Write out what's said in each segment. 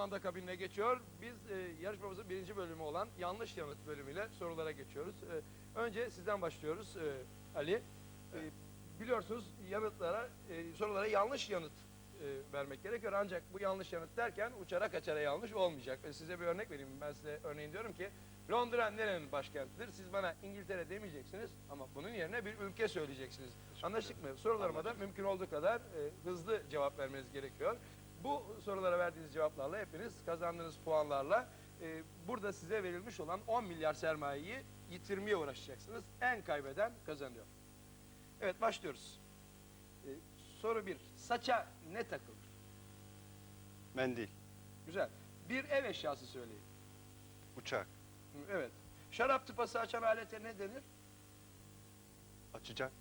kumanda kabinine geçiyor. Biz e, yarışmamızın birinci bölümü olan yanlış yanıt bölümüyle sorulara geçiyoruz. E, önce sizden başlıyoruz e, Ali. E, biliyorsunuz yanıtlara, e, sorulara yanlış yanıt e, vermek gerekiyor. Ancak bu yanlış yanıt derken uçara kaçara yanlış olmayacak. E, size bir örnek vereyim. Ben size örneğin diyorum ki Londra nerenin başkentidir? Siz bana İngiltere demeyeceksiniz ama bunun yerine bir ülke söyleyeceksiniz. Anlaştık mı? Sorularıma da mümkün olduğu kadar e, hızlı cevap vermeniz gerekiyor. Bu sorulara verdiğiniz cevaplarla hepiniz kazandığınız puanlarla e, burada size verilmiş olan 10 milyar sermayeyi yitirmeye uğraşacaksınız. En kaybeden kazanıyor. Evet başlıyoruz. E, soru 1. Saça ne takılır? Mendil, Güzel. Bir ev eşyası söyleyin. uçak, Hı, Evet. Şarap tıpası açan alete ne denir? açacak,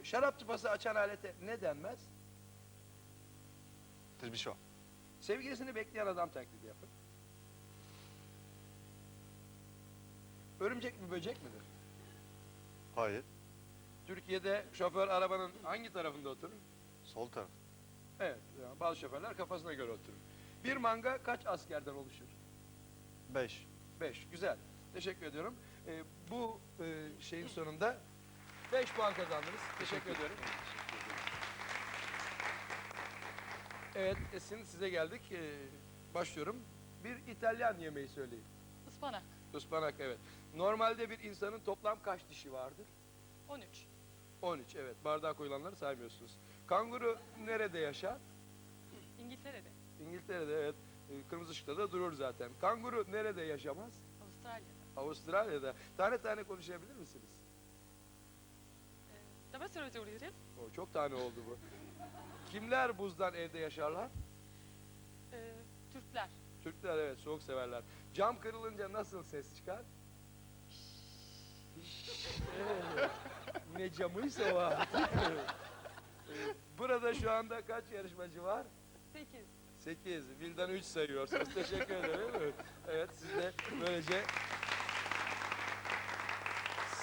E, Şarap tıpası açan alete ne denmez? Tırbişo, Sevgilisini bekleyen adam taklidi yapın. Örümcek mi böcek midir? hayır, Türkiye'de şoför arabanın hangi tarafında oturur? sol taraf, Evet, yani bazı şoförler kafasına göre oturur. Bir manga kaç askerden oluşur? 5, Beş. Güzel. Teşekkür ediyorum. Ee, bu e, şeyin sonunda beş puan kazandınız. Teşekkür ediyorum. Evet, Esin size geldik. Ee, başlıyorum. Bir İtalyan yemeği söyleyin. Ispanak. Ispanak, evet. Normalde bir insanın toplam kaç dişi vardır? 13. 13, evet. Bardağa koyulanları saymıyorsunuz. Kanguru nerede yaşar? İngiltere'de. İngiltere'de, evet. Ee, Kırmızı ışıkta da durur zaten. Kanguru nerede yaşamaz? Avustralya'da. Avustralya'da. Tane tane konuşabilir misiniz? Ee, Daha sorabiliriz. O çok tane oldu bu. Kimler buzdan evde yaşarlar? Ee, Türkler. Türkler evet soğuk severler. Cam kırılınca nasıl ses çıkar? Evet. ne camıysa o artık. Ee, Burada şu anda kaç yarışmacı var? 8. 8. Vildan 3 sayıyorsunuz. Teşekkür ederim. Evet, Evet siz de böylece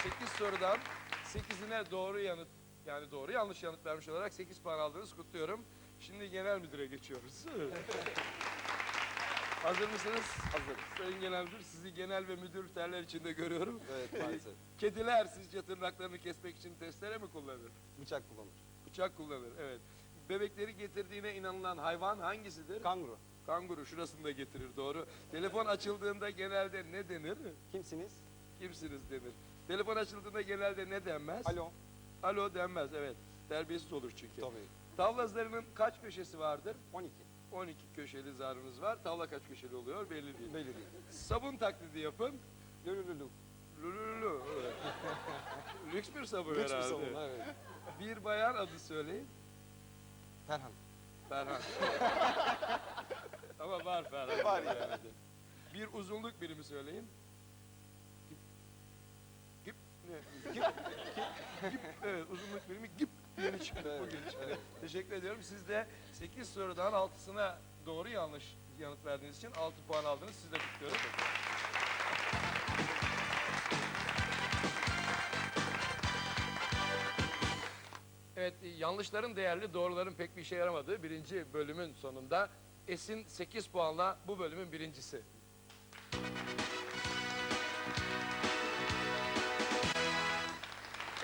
8 sorudan 8'ine doğru yanıt yani doğru yanlış yanıt vermiş olarak 8 puan aldınız. Kutluyorum. Şimdi genel müdüre geçiyoruz. Hazır mısınız? Hazır. Sayın Genel Müdür, sizi genel ve müdür terler içinde görüyorum. Evet maalesef. Kediler sizce tırnaklarını kesmek için testere mi kullanır? Bıçak kullanır. Bıçak kullanır, evet. Bebekleri getirdiğine inanılan hayvan hangisidir? Kanguru. Kanguru şurasını da getirir doğru. Telefon açıldığında genelde ne denir? Kimsiniz? Kimsiniz denir. Telefon açıldığında genelde ne denmez? Alo. Alo denmez evet. Terbiyesiz olur çünkü. Tabii. Tavla zarının kaç köşesi vardır? 12. 12 köşeli zarınız var. Tavla kaç köşeli oluyor belli değil. Belli değil. Sabun taklidi yapın. Lülülülü. Lülülü. evet. Lüks bir sabun Lüks bir herhalde. savun evet. Bir bayan adı söyleyin. Ferhan. Ferhan. Ama var Ferhan. Var ya. yani. Bir uzunluk birimi söyleyin. Gip. Gip. Ne? Gip. Gip. Evet uzunluk birimi gip diye çıktı bugün çıktı. Teşekkür ediyorum. Siz de 8 sorudan 6'sına doğru yanlış yanıt verdiğiniz için 6 puan aldınız. Sizi de kutluyorum. Evet, yanlışların değerli, doğruların pek bir işe yaramadığı birinci bölümün sonunda Esin 8 puanla bu bölümün birincisi.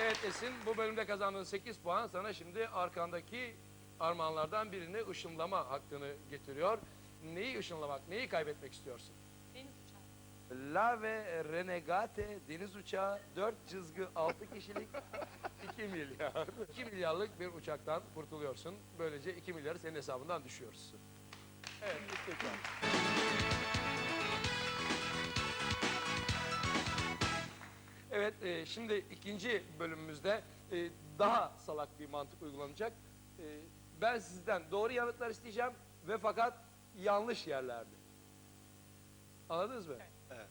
Evet Esin, bu bölümde kazandığın 8 puan sana şimdi arkandaki armağanlardan birini ışınlama hakkını getiriyor. Neyi ışınlamak, neyi kaybetmek istiyorsun? Deniz uçağı. La ve Renegate deniz uçağı 4 çizgi 6 kişilik 2 milyar. 2 milyarlık bir uçaktan kurtuluyorsun. Böylece 2 milyarı senin hesabından düşüyoruz. Evet, peki. Evet, e, şimdi ikinci bölümümüzde e, daha salak bir mantık uygulanacak. E, ben sizden doğru yanıtlar isteyeceğim ve fakat yanlış yerlerde. Anladınız mı? Evet.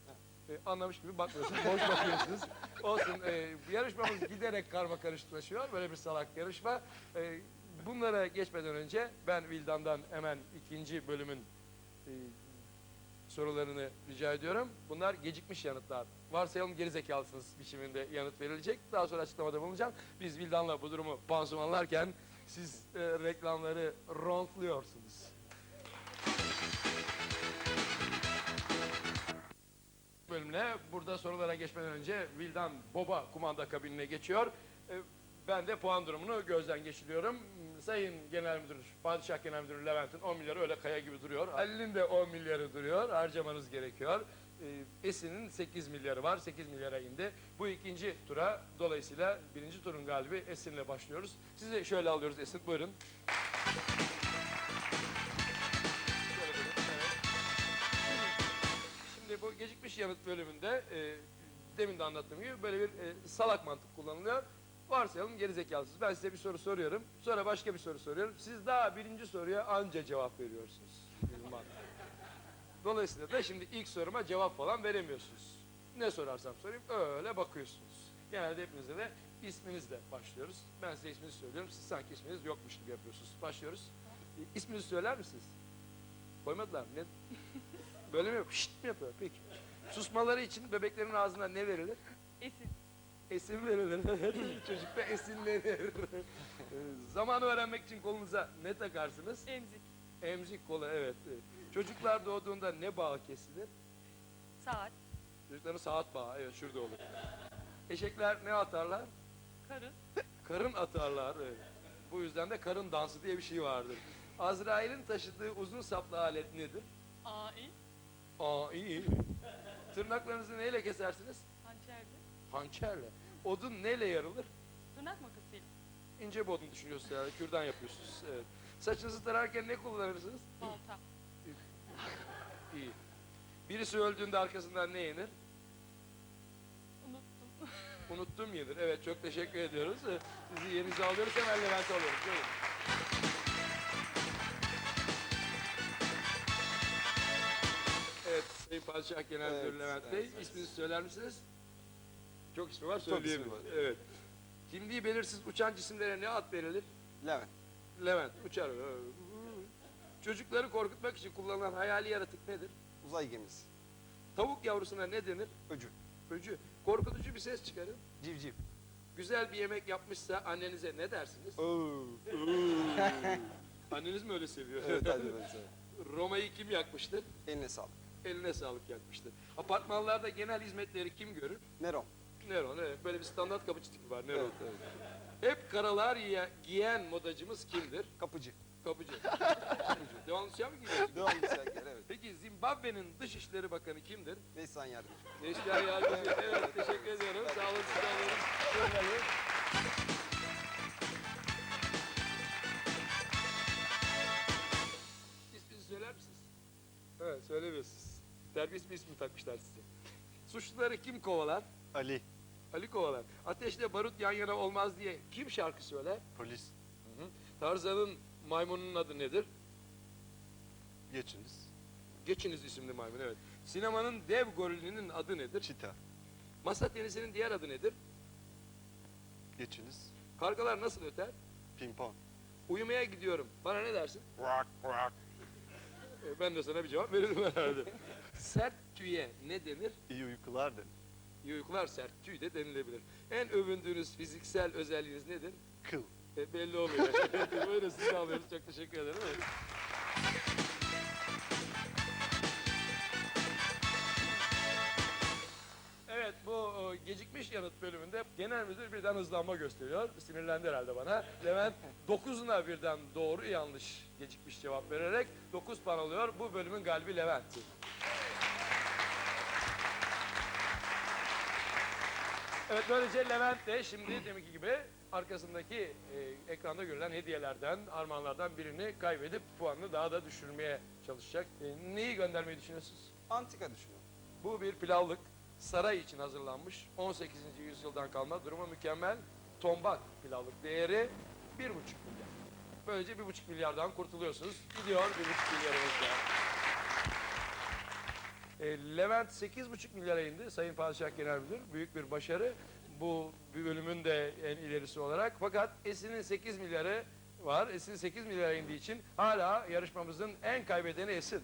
E, anlamış gibi bakmıyorsunuz, boş bakıyorsunuz. Olsun, e, yarışmamız giderek karma karışıklaşıyor. Böyle bir salak yarışma. E, bunlara geçmeden önce ben Vildan'dan hemen ikinci bölümün e, sorularını rica ediyorum. Bunlar gecikmiş yanıtlar varsayalım gerizekalısınız biçiminde yanıt verilecek. Daha sonra açıklamada bulunacağım. Biz Vildan'la bu durumu pansumanlarken siz e, reklamları rontluyorsunuz. bölümüne burada sorulara geçmeden önce Vildan Boba kumanda kabinine geçiyor. E, ben de puan durumunu gözden geçiriyorum. Sayın Genel Müdür, Padişah Genel Müdürü Levent'in 10 milyarı öyle kaya gibi duruyor. Ali'nin de 10 milyarı duruyor. Harcamanız gerekiyor. E, Esin'in 8 milyarı var. 8 milyara indi. Bu ikinci tura dolayısıyla birinci turun galibi Esin'le başlıyoruz. Sizi şöyle alıyoruz Esin. Buyurun. Şimdi bu gecikmiş yanıt bölümünde e, demin de anlattığım gibi böyle bir e, salak mantık kullanılıyor. Varsayalım gerizekalısınız. Ben size bir soru soruyorum. Sonra başka bir soru soruyorum. Siz daha birinci soruya anca cevap veriyorsunuz. Bir mantık. Dolayısıyla da şimdi ilk soruma cevap falan veremiyorsunuz. Ne sorarsam sorayım öyle bakıyorsunuz. Genelde hepinizde de isminizle başlıyoruz. Ben size isminizi söylüyorum. Siz sanki isminiz yokmuş gibi yapıyorsunuz. Başlıyoruz. İsminizi söyler misiniz? Koymadılar mı? Ne? Böyle mi yapıyor? Şşt mi yapıyor? Peki. Susmaları için bebeklerin ağzına ne verilir? Esin. Esin verilir. Çocuk da esinlenir. Zamanı öğrenmek için kolunuza ne takarsınız? Emzik. Emzik kolu evet. Çocuklar doğduğunda ne bağı kesilir? Saat. Çocukların saat bağı evet şurada olur. Eşekler ne atarlar? Karın. Karın atarlar. Evet. Bu yüzden de karın dansı diye bir şey vardır. Azrail'in taşıdığı uzun saplı alet nedir? Ai. Aa iyi. iyi. Tırnaklarınızı neyle kesersiniz? Hançerli. Hançerle. Odun neyle yarılır? Tırnak makasıyla. İnce bir odun düşünüyorsunuz yani. Kürdan yapıyorsunuz. Evet. Saçınızı tararken ne kullanırsınız? Balta. İyi. Birisi öldüğünde arkasından ne yenir? Unuttum. Unuttum yenir. Evet çok teşekkür ediyoruz. Sizi yerinize alıyoruz. Hemen Levent'e alıyoruz. Buyurun. Evet Sayın Padişah Genel Evet, Müdürü Levent evet, Bey. evet. isminizi söyler misiniz? Çok ismi var Çok ismi söyleyemiyorum. var. Evet. Kimliği belirsiz uçan cisimlere ne ad verilir? Levent. Levent uçar. Çocukları korkutmak için kullanılan hayali yaratık nedir? Uzay gemisi. Tavuk yavrusuna ne denir? Öcü. Öcü. Korkutucu bir ses çıkarın. Civciv. Güzel bir yemek yapmışsa annenize ne dersiniz? Oo. Anneniz mi öyle seviyor? evet hadi ben sana. Roma'yı kim yakmıştır? Eline sağlık. Eline sağlık yakmıştır. Apartmanlarda genel hizmetleri kim görür? Neron. Neron. Evet. Böyle bir standart kapıcı tipi var. Neron. Evet, evet. Hep karalar giye- giyen modacımız kimdir? Kapıcı. Kapıcı. Kapıcı. Devamlı siyah mı giyiyorsun? Devam güzel evet. Peki Zimbabwe'nin Dışişleri Bakanı kimdir? Neyse yardımcı. Neşter Yardımcı. Evet teşekkür ediyorum. Sağ olun. Sağ olun. Buyurun Ali. İsminizi söyler misiniz? Evet söylemiyorsunuz. Terbiyesiz bir ismi takmışlar size. Suçluları kim kovalar? Ali. Ali kovalar. Ateşle barut yan yana olmaz diye kim şarkı söyler? Polis. Tarzan'ın maymunun adı nedir? Geçiniz. Geçiniz isimli maymun evet. Sinemanın dev gorilinin adı nedir? Çita. Masa tenisinin diğer adı nedir? Geçiniz. Kargalar nasıl öter? Pimpon. Uyumaya gidiyorum. Bana ne dersin? Kuak kuak. E, Ben de sana bir cevap veririm herhalde. sert tüye ne denir? İyi uykular den. İyi uykular sert tüy de denilebilir. En övündüğünüz fiziksel özelliğiniz nedir? Kıl. E, belli oluyor. Buyurun sizi alıyoruz. Çok teşekkür ederim. Evet. Bu o, gecikmiş yanıt bölümünde genel müdür birden hızlanma gösteriyor. Sinirlendi herhalde bana. Levent 9'una birden doğru yanlış gecikmiş cevap vererek 9 puan alıyor. Bu bölümün galibi Levent'ti. Evet böylece Levent de şimdi deminki gibi arkasındaki e, ekranda görülen hediyelerden, armağanlardan birini kaybedip puanını daha da düşürmeye çalışacak. E, neyi göndermeyi düşünüyorsunuz? Antika düşünüyorum. Bu bir pilavlık saray için hazırlanmış 18. yüzyıldan kalma durumu mükemmel tombak pilavlık değeri 1,5 milyar. Böylece 1,5 milyardan kurtuluyorsunuz. Gidiyor 1,5 milyarımız da. E, Levent 8,5 milyara indi Sayın Padişah Genel Müdür. Büyük bir başarı. Bu bir bölümün de en ilerisi olarak. Fakat Esin'in 8 milyarı var. Esin 8 milyara indiği için hala yarışmamızın en kaybedeni Esin.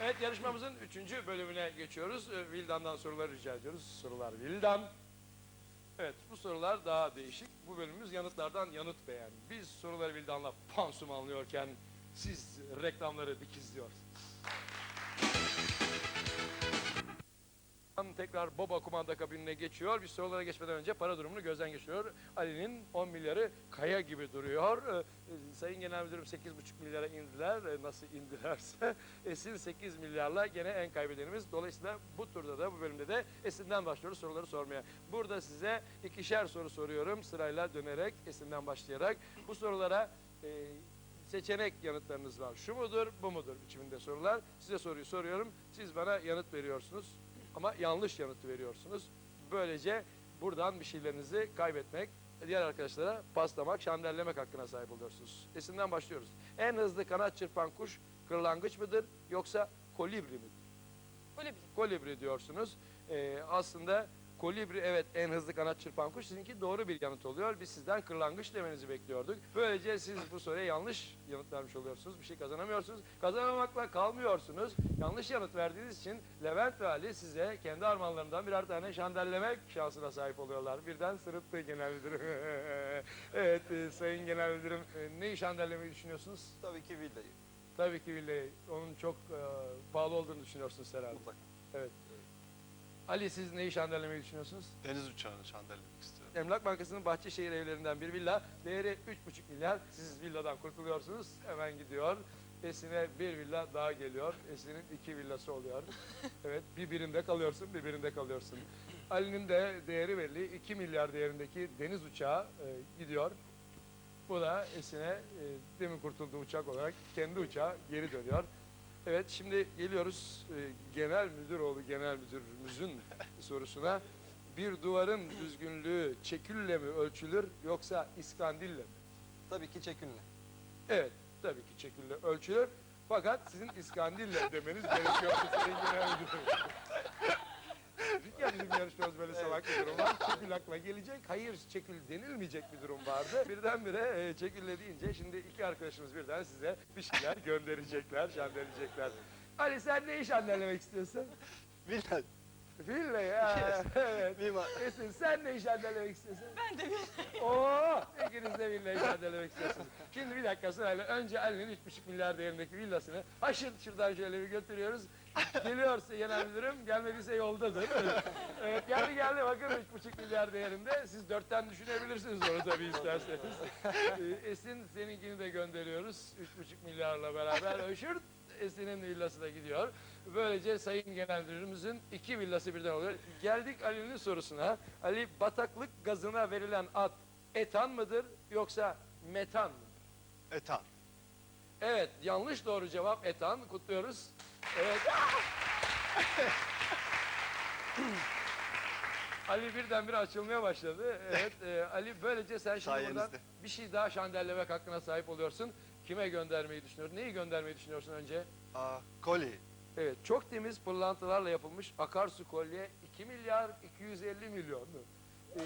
Evet yarışmamızın üçüncü bölümüne geçiyoruz. Ee, Vildan'dan sorular rica ediyoruz. Sorular Vildan. Evet bu sorular daha değişik. Bu bölümümüz yanıtlardan yanıt beğen. Biz soruları Vildan'la pansumanlıyorken siz reklamları dikizliyorsunuz. Tekrar Boba kumanda kabinine geçiyor. Bir sorulara geçmeden önce para durumunu gözden geçiriyor. Ali'nin 10 milyarı kaya gibi duruyor. Ee, e, Sayın Genel Müdürüm 8,5 milyara indiler. Ee, Nasıl indilerse. Esin 8 milyarla gene en kaybedenimiz. Dolayısıyla bu turda da bu bölümde de Esin'den başlıyoruz soruları sormaya. Burada size ikişer soru soruyorum sırayla dönerek Esin'den başlayarak. Bu sorulara e, seçenek yanıtlarınız var. Şu mudur, bu mudur biçiminde sorular. Size soruyu soruyorum. Siz bana yanıt veriyorsunuz. Ama yanlış yanıtı veriyorsunuz. Böylece buradan bir şeylerinizi kaybetmek, diğer arkadaşlara paslamak, şandellemek hakkına sahip oluyorsunuz. Esinden başlıyoruz. En hızlı kanat çırpan kuş kırlangıç mıdır yoksa kolibri midir? Kolibri. Kolibri diyorsunuz. Ee, aslında kolibri evet en hızlı kanat çırpan kuş. Sizinki doğru bir yanıt oluyor. Biz sizden kırlangıç demenizi bekliyorduk. Böylece siz bu soruya yanlış yanıt vermiş oluyorsunuz. Bir şey kazanamıyorsunuz. Kazanamamakla kalmıyorsunuz. Yanlış yanıt verdiğiniz için Levent ve Ali size kendi armağanlarından birer tane şandellemek şansına sahip oluyorlar. Birden sırıttı genel müdürüm. evet e, sayın genel müdürüm e, neyi şandellemeyi düşünüyorsunuz? Tabii ki villayı. Tabii ki villayı. Onun çok e, pahalı olduğunu düşünüyorsunuz herhalde. Mutlaka. Ali siz neyi şandellemeyi düşünüyorsunuz? Deniz uçağını şandellemek istiyorum. Emlak Bankası'nın Bahçeşehir evlerinden bir villa. Değeri 3,5 milyar. Siz villadan kurtuluyorsunuz. Hemen gidiyor. Esin'e bir villa daha geliyor. Esin'in iki villası oluyor. evet bir birimde kalıyorsun, bir birimde kalıyorsun. Ali'nin de değeri belli. 2 milyar değerindeki deniz uçağı e, gidiyor. Bu da Esin'e e, demin kurtulduğu uçak olarak kendi uçağı geri dönüyor. Evet şimdi geliyoruz e, genel müdür oğlu genel müdürümüzün sorusuna. Bir duvarın düzgünlüğü çekülle mi ölçülür yoksa iskandille mi? Tabii ki çekünle. Evet tabii ki çekülle ölçülür. Fakat sizin iskandille demeniz gerekiyor. Sayın genel müdürüm. Ya bizim yarışmamız böyle salak bir durum var. Çekül akla gelecek. Hayır çekül denilmeyecek bir durum vardı. Birdenbire e, çekülle deyince şimdi iki arkadaşımız birden size bir şeyler gönderecekler, şandeleyecekler. Ali sen ne iş şandellemek istiyorsun? Villa. Villa ya. evet. Mimar. Esin sen ne iş şandellemek istiyorsun? Ben de bir Oo, ikiniz de villayı şandellemek istiyorsunuz. Şimdi bir dakika sırayla önce Ali'nin 3,5 milyar değerindeki villasını haşır şuradan şöyle bir götürüyoruz. Geliyorsa genel müdürüm, gelmediyse yoldadır. evet, geldi geldi bakın 3,5 milyar değerinde. Siz dörtten düşünebilirsiniz onu tabii isterseniz. Ee, Esin seninkini de gönderiyoruz 3,5 milyarla beraber. Öşür Esin'in villası da gidiyor. Böylece Sayın Genel Müdürümüzün iki villası birden oluyor. Geldik Ali'nin sorusuna. Ali bataklık gazına verilen ad etan mıdır yoksa metan mıdır? Etan. Evet yanlış doğru cevap etan. Kutluyoruz. Evet. Ali birdenbire açılmaya başladı. Evet e, Ali böylece sen şimdi buradan bir şey daha şandellemek hakkına sahip oluyorsun. Kime göndermeyi düşünüyorsun? Neyi göndermeyi düşünüyorsun önce? Aa, kolye. Evet, çok temiz pırlantalarla yapılmış akarsu kolye 2 milyar 250 milyon. Ee,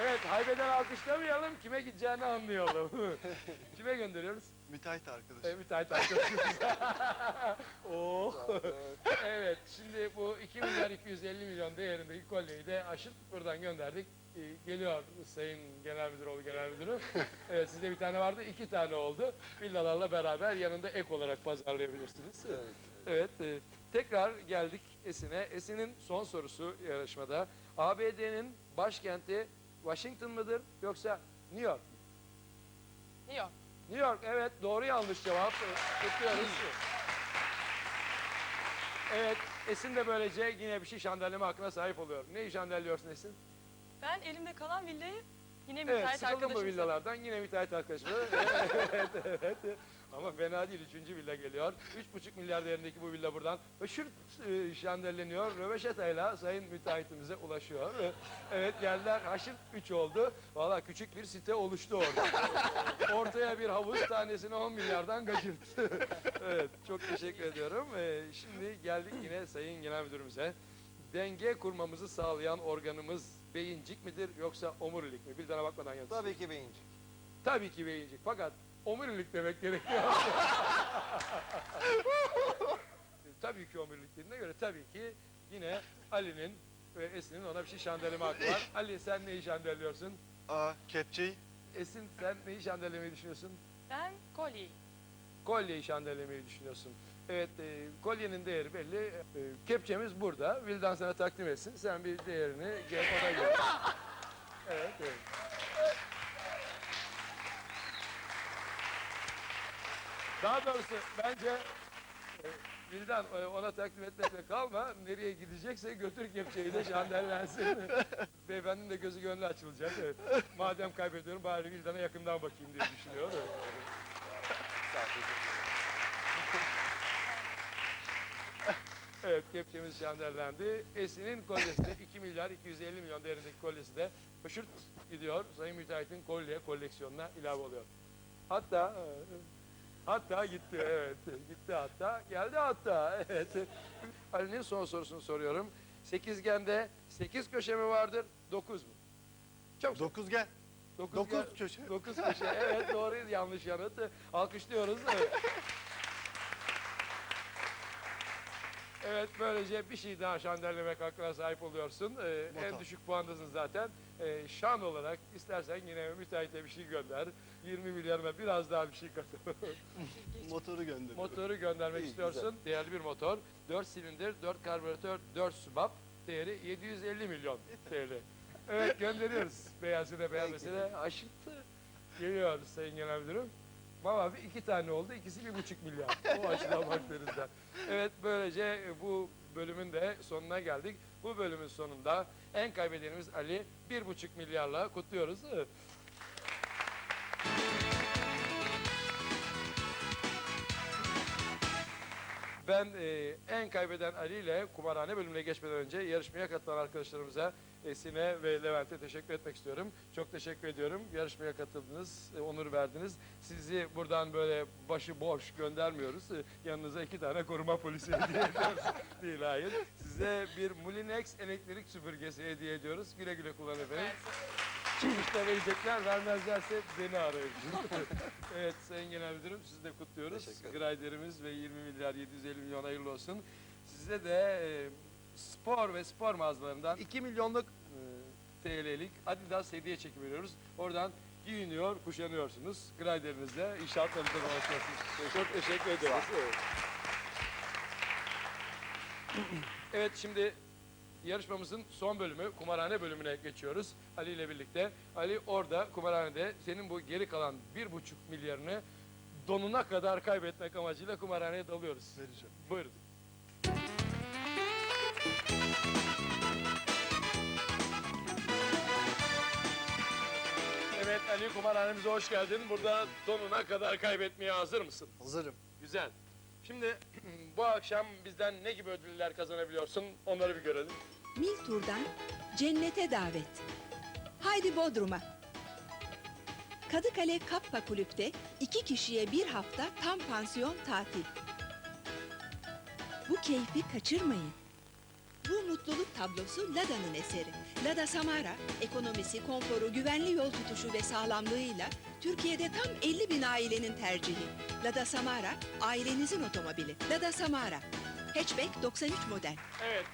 evet, haybeden alkışlamayalım, kime gideceğini anlayalım. kime gönderiyoruz? Müteahhit arkadaş. Evet, müteahhit arkadaşımız. oh. evet, şimdi bu 2 milyar 250 milyon değerindeki kolyeyi de aşıp buradan gönderdik. Ee, geliyor Sayın Genel Müdür oğlu Genel Müdürüm. Evet, sizde bir tane vardı, iki tane oldu. Villalarla beraber yanında ek olarak pazarlayabilirsiniz. Evet. Evet, e, tekrar geldik Esin'e. Esin'in son sorusu yarışmada. ABD'nin başkenti Washington mıdır yoksa New York mu? New York. New York, evet doğru yanlış cevap. Kutluyoruz. Evet, Esin de böylece yine bir şey şandelleme hakkına sahip oluyor. Neyi şandelliyorsun Esin? Ben elimde kalan villayı yine Evet, müteahhit sıkıldın mı arkadaşımıza- villalardan? Yine müteahhit arkadaşım. evet, evet. Ama fena değil. Üçüncü villa geliyor. Üç buçuk milyar değerindeki bu villa buradan ışırt e, şandelleniyor. Röveşatayla sayın müteahhitimize ulaşıyor. Evet geldiler. Haşır üç oldu. Valla küçük bir site oluştu orada. Ortaya bir havuz tanesini 10 milyardan kaçırdı. evet çok teşekkür ediyorum. Ee, şimdi geldik yine sayın genel müdürümüze. Denge kurmamızı sağlayan organımız beyincik midir yoksa omurilik mi? Bir tane bakmadan yanıt. Tabii ki beyincik. Tabii ki beyincik. Fakat omurilik demek gerekiyor. tabii ki omurilik dediğine göre tabii ki yine Ali'nin ve Esin'in ona bir şey şandeleme hakkı var. Ali sen neyi şandelliyorsun? Aa, kepçeyi. Esin sen neyi şandelemeyi düşünüyorsun? Ben kolyeyi. Kolyeyi şandelemeyi düşünüyorsun. Evet, e, kolyenin değeri belli. E, kepçemiz burada. Vildan sana takdim etsin. Sen bir değerini gel ona göre. Evet, evet. Daha doğrusu bence e, Vildan e, ona takdim etmekle kalma. Nereye gidecekse götür kepçeyi de şandellensin. Beyefendinin de gözü gönlü açılacak. Evet. Madem kaybediyorum bari Vildan'a yakından bakayım diye düşünüyor. Evet. Kepçemiz şandellendi. Esin'in kolyesi de 2 milyar 250 milyon değerindeki kolyesi de fışırt gidiyor. Sayın Müteahhit'in kolye koleksiyonuna ilave oluyor. Hatta e, hatta gitti evet gitti hatta geldi hatta evet. Ali'nin son sorusunu soruyorum. Sekizgende 8 köşe mi vardır 9 mu? Çok. Dokuzgen. Dokuz, Dokuz köşe. 9 köşe evet doğru yanlış yanıt. Alkışlıyoruz. Evet. Evet böylece bir şey daha şandellemek hakkına sahip oluyorsun. Ee, en düşük puandasın zaten. Ee, şan olarak istersen yine müteahhite bir şey gönder. 20 milyarına biraz daha bir şey katıl. Motoru gönderiyorum. Motoru göndermek İyi, istiyorsun. Değerli bir motor. 4 silindir, 4 karbüratör, 4 subap. Değeri 750 milyon TL. Evet gönderiyoruz. Beyazı da beğenmese de aşıktı. Geliyor Sayın Genel Müdürüm. Valla bir iki tane oldu. ikisi bir buçuk milyar. O açıdan baktığınızda. Evet böylece e, bu bölümün de sonuna geldik. Bu bölümün sonunda en kaybedenimiz Ali bir buçuk milyarla kutluyoruz. Ben e, en kaybeden Ali ile kumarhane bölümüne geçmeden önce yarışmaya katılan arkadaşlarımıza Esin'e ve Levent'e teşekkür etmek istiyorum. Çok teşekkür ediyorum. Yarışmaya katıldınız, e, onur verdiniz. Sizi buradan böyle başı boş göndermiyoruz. E, yanınıza iki tane koruma polisi hediye ediyoruz. Değil hayır. Size bir Mulinex elektrik süpürgesi hediye ediyoruz. Güle güle kullanın efendim. Çıkışta verecekler, vermezlerse beni arayın. evet Sayın Genel Müdürüm sizi de kutluyoruz. Teşekkür ve 20 milyar 750 milyon hayırlı olsun. Size de e, spor ve spor mağazalarından 2 milyonluk e, TL'lik Adidas hediye çeki veriyoruz. Oradan giyiniyor, kuşanıyorsunuz. Graderinizde inşaatlarınızda dolaşıyorsunuz. Çok teşekkür ediyoruz. Evet şimdi yarışmamızın son bölümü kumarhane bölümüne geçiyoruz Ali ile birlikte. Ali orada kumarhanede senin bu geri kalan bir buçuk milyarını donuna kadar kaybetmek amacıyla kumarhaneye dalıyoruz. Vereceğim. Buyurun. Evet Ali kumarhanemize hoş geldin. Burada donuna kadar kaybetmeye hazır mısın? Hazırım. Güzel. Şimdi bu akşam bizden ne gibi ödüller kazanabiliyorsun onları bir görelim. Miltur'dan cennete davet. Haydi Bodrum'a. Kadıkale Kappa Kulüp'te iki kişiye bir hafta tam pansiyon tatil. Bu keyfi kaçırmayın. Bu mutluluk tablosu Lada'nın eseri. Lada Samara, ekonomisi, konforu, güvenli yol tutuşu ve sağlamlığıyla Türkiye'de tam 50 bin ailenin tercihi. Lada Samara, ailenizin otomobili. Lada Samara, hatchback 93 model. Evet.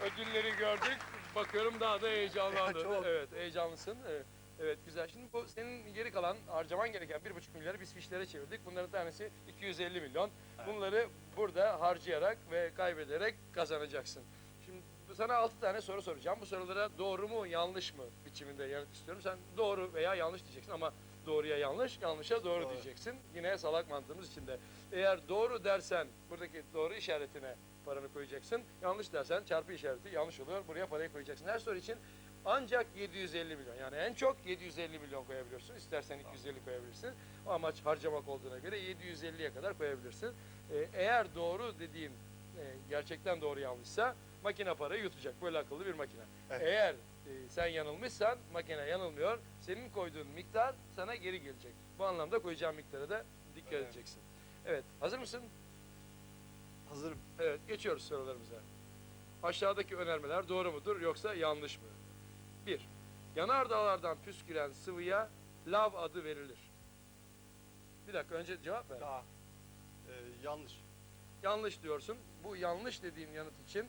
Ödülleri gördük. Bakıyorum daha da heyecanlandın. Çok. Evet, heyecanlısın. Evet. Evet güzel. Şimdi bu senin geri kalan harcaman gereken bir buçuk milyarı biz fişlere çevirdik. Bunların tanesi 250 milyon. Bunları burada harcayarak ve kaybederek kazanacaksın. Sana altı tane soru soracağım. Bu sorulara doğru mu yanlış mı biçiminde yanıt istiyorum. Sen doğru veya yanlış diyeceksin ama doğruya yanlış, yanlışa doğru, Doğru. diyeceksin. Yine salak mantığımız içinde. Eğer doğru dersen buradaki doğru işaretine paranı koyacaksın. Yanlış dersen çarpı işareti yanlış oluyor. Buraya parayı koyacaksın. Her soru için ancak 750 milyon. Yani en çok 750 milyon koyabiliyorsun. İstersen 250 koyabilirsin. O amaç harcamak olduğuna göre 750'ye kadar koyabilirsin. Ee, eğer doğru dediğin e, gerçekten doğru yanlışsa makine parayı yutacak. Böyle akıllı bir makine. Evet. Eğer e, sen yanılmışsan makine yanılmıyor. Senin koyduğun miktar sana geri gelecek. Bu anlamda koyacağın miktara da dikkat Evet. edeceksin. Evet. Hazır mısın? Hazırım. Evet, geçiyoruz sorularımıza. Aşağıdaki önermeler doğru mudur yoksa yanlış mı? 1. Yanardağlardan püsküren sıvıya lav adı verilir. Bir dakika önce cevap ver. Daha. Ee, yanlış. Yanlış diyorsun. Bu yanlış dediğin yanıt için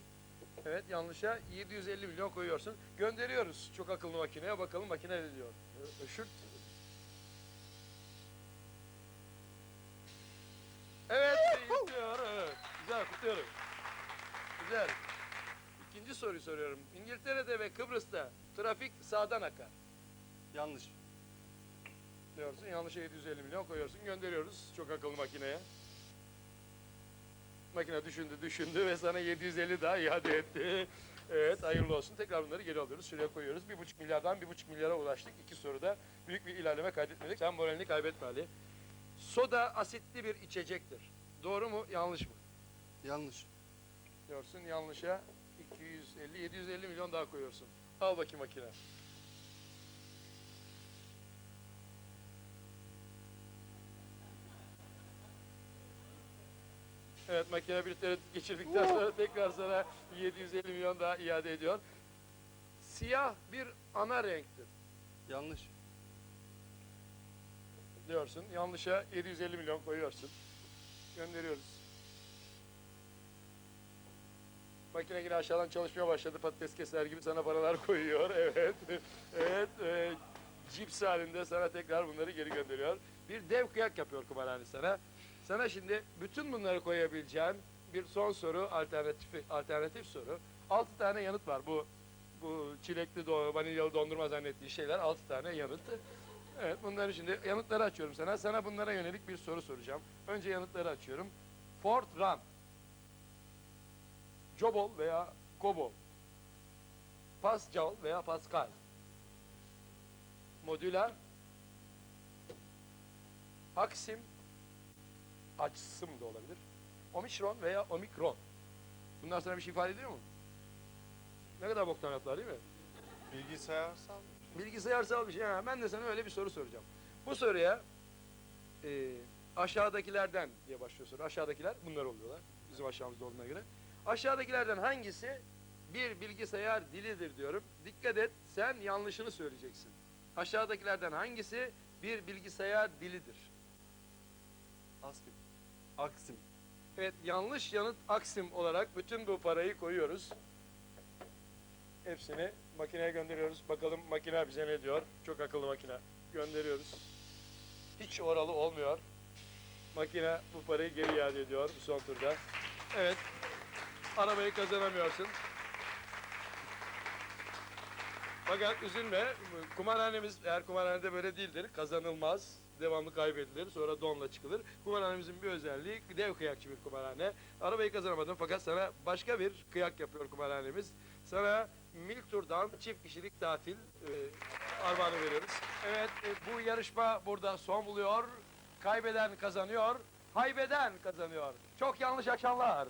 Evet yanlışa 750 milyon koyuyorsun. Gönderiyoruz çok akıllı makineye bakalım makine ne diyor. Öşürt. Evet gidiyor. Güzel kutluyorum. Güzel. İkinci soruyu soruyorum. İngiltere'de ve Kıbrıs'ta trafik sağdan akar. Yanlış. Diyorsun yanlışa 750 milyon koyuyorsun gönderiyoruz çok akıllı makineye. Makine düşündü düşündü ve sana 750 daha iade etti. Evet hayırlı olsun. Tekrar bunları geri alıyoruz. Şuraya koyuyoruz. 1,5 milyardan 1,5 milyara ulaştık. İki soruda büyük bir ilerleme kaydetmedik. Sen moralini kaybetme Ali. Soda asitli bir içecektir. Doğru mu yanlış mı? Yanlış. Diyorsun yanlışa 250 750 milyon daha koyuyorsun. Al bakayım makine. Evet makine bir tereddüt geçirdikten sonra tekrar sana 750 milyon daha iade ediyor. Siyah bir ana renktir Yanlış. diyorsun. Yanlışa 750 milyon koyuyorsun. Gönderiyoruz. Makine yine aşağıdan çalışmaya başladı. Patates keser gibi sana paralar koyuyor. Evet. evet. E, cips halinde sana tekrar bunları geri gönderiyor. Bir dev kıyak yapıyor kumarhane sana. Sana şimdi bütün bunları koyabileceğin bir son soru, alternatif, alternatif soru. Altı tane yanıt var. Bu bu çilekli, do, vanilyalı dondurma zannettiği şeyler altı tane yanıt. Evet bunları şimdi yanıtları açıyorum sana. Sana bunlara yönelik bir soru soracağım. Önce yanıtları açıyorum. Ford Ram. Jobol veya Kobol. Pascal veya Pascal. Modüler. Aksim. Açsım da olabilir. Omikron veya Omikron. Bunlar sana bir şey ifade ediyor mu? Ne kadar boktan laflar değil mi? Bilgisayarsal. Bilgisayarsal bir şey. Ha, ben de sana öyle bir soru soracağım. Bu soruya e, aşağıdakilerden diye başlıyor soru. Aşağıdakiler bunlar oluyorlar. Bizim aşağımızda olduğuna göre. Aşağıdakilerden hangisi bir bilgisayar dilidir diyorum. Dikkat et sen yanlışını söyleyeceksin. Aşağıdakilerden hangisi bir bilgisayar dilidir? Askim. Aksim. Evet yanlış yanıt Aksim olarak bütün bu parayı koyuyoruz. Hepsini makineye gönderiyoruz. Bakalım makine bize ne diyor. Çok akıllı makine. Gönderiyoruz. Hiç oralı olmuyor. Makine bu parayı geri iade ediyor bu son turda. Evet. Arabayı kazanamıyorsun. Fakat üzülme. Kumarhanemiz eğer kumarhanede böyle değildir. Kazanılmaz. Devamlı kaybedilir. Sonra donla çıkılır. Kumarhanemizin bir özelliği dev kıyakçı bir kumarhane. Arabayı kazanamadın fakat sana başka bir kıyak yapıyor kumarhanemiz. Sana Milk Tur'dan çift kişilik tatil e, armağanı veriyoruz. Evet e, bu yarışma burada son buluyor. Kaybeden kazanıyor. Haybeden kazanıyor. Çok yanlış akşamlar.